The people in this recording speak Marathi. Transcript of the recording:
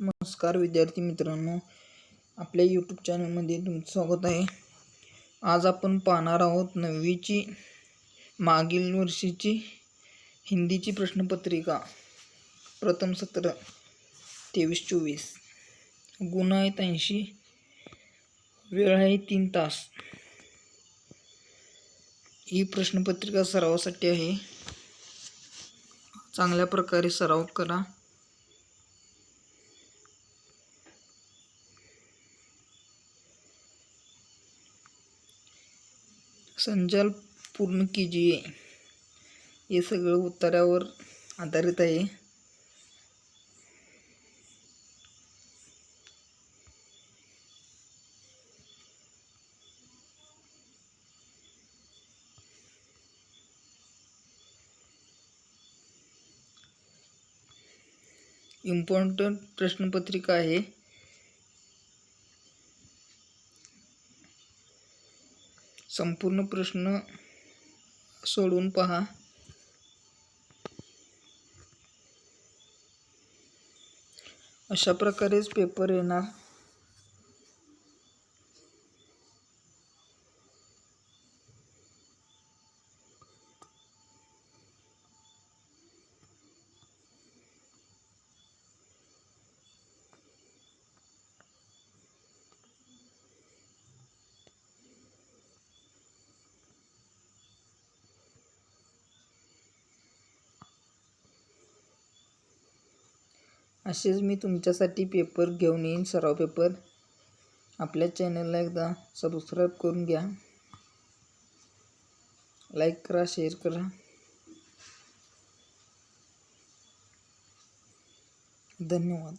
नमस्कार विद्यार्थी मित्रांनो आपल्या यूट्यूब चॅनलमध्ये तुमचं स्वागत आहे. आज आपण पाहणार आहोत नववीची मागील वर्षीची हिंदीची प्रश्नपत्रिका. प्रथम सत्र तेवीस चोवीस. गुण आहेत ऐंशी वेळ आहे तीन तास. ही प्रश्नपत्रिका सरावासाठी आहे. चांगल्या प्रकारे सराव करा. संचाल पूर्ण कीजिए. हे सगळं उत्तरावर आधारित आहे. इम्पॉर्टंट प्रश्नपत्रिका आहे. संपूर्ण प्रश्न सोडून पहा. अशा प्रकारेच पेपर येणार. असेच मी तुमच्यासाठी पेपर घेऊन येईन सराव पेपर. आपल्या चॅनलला एकदा सबस्क्राईब करून घ्या. लाईक करा शेअर करा. धन्यवाद.